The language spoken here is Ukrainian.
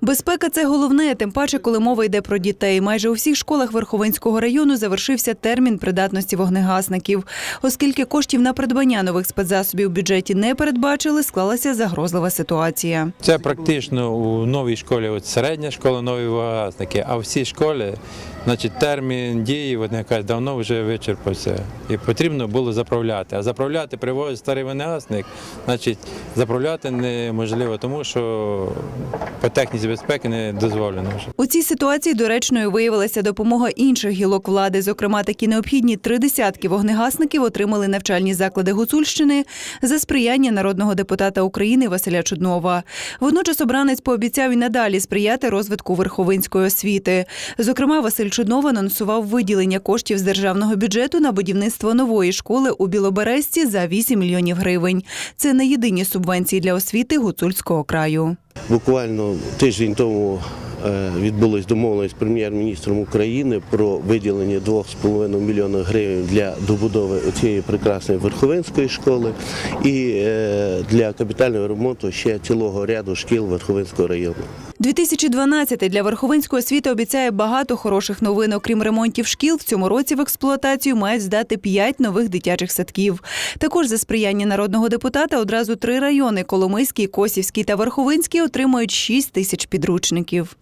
Безпека це головне, тим паче, коли мова йде про дітей. Майже у всіх школах Верховинського району завершився термін придатності вогнегасників. Оскільки коштів на придбання нових спецзасобів в бюджеті не передбачили, склалася загрозлива ситуація. Це практично у новій школі, от середня школа, нові вогасники, а всі школи, значить, термін дії якась давно вже вичерпався. І потрібно було заправляти. А заправляти привозить старий вогнегасник, значить, заправляти неможливо, тому що по техніці безпеки не дозволено. У цій ситуації доречною виявилася допомога інших гілок влади. Зокрема, такі необхідні три десятки вогнегасників отримали навчальні заклади Гуцульщини за сприяння народного депутата України Василя Чуднова. Водночас обранець пообіцяв і надалі сприяти розвитку верховинської освіти. Зокрема, Василь Чуднов анонсував виділення коштів з державного бюджету на будівництво нової школи у Білоберезці за 8 мільйонів гривень. Це не єдині субвенції для освіти гуцульського краю. Буквально тиждень тому е, відбулась домовленість з прем'єр-міністром України про виділення 2,5 мільйона гривень для добудови цієї прекрасної Верховинської школи і е, для капітального ремонту ще цілого ряду шкіл Верховинського району. 2012 для Верховинської освіти обіцяє багато хороших новин. Окрім ремонтів шкіл, в цьому році в експлуатацію мають здати 5 нових дитячих садків. Також за сприяння народного депутата одразу три райони Коломийський, Косівський та Верховинський отримають 6 тисяч підручників.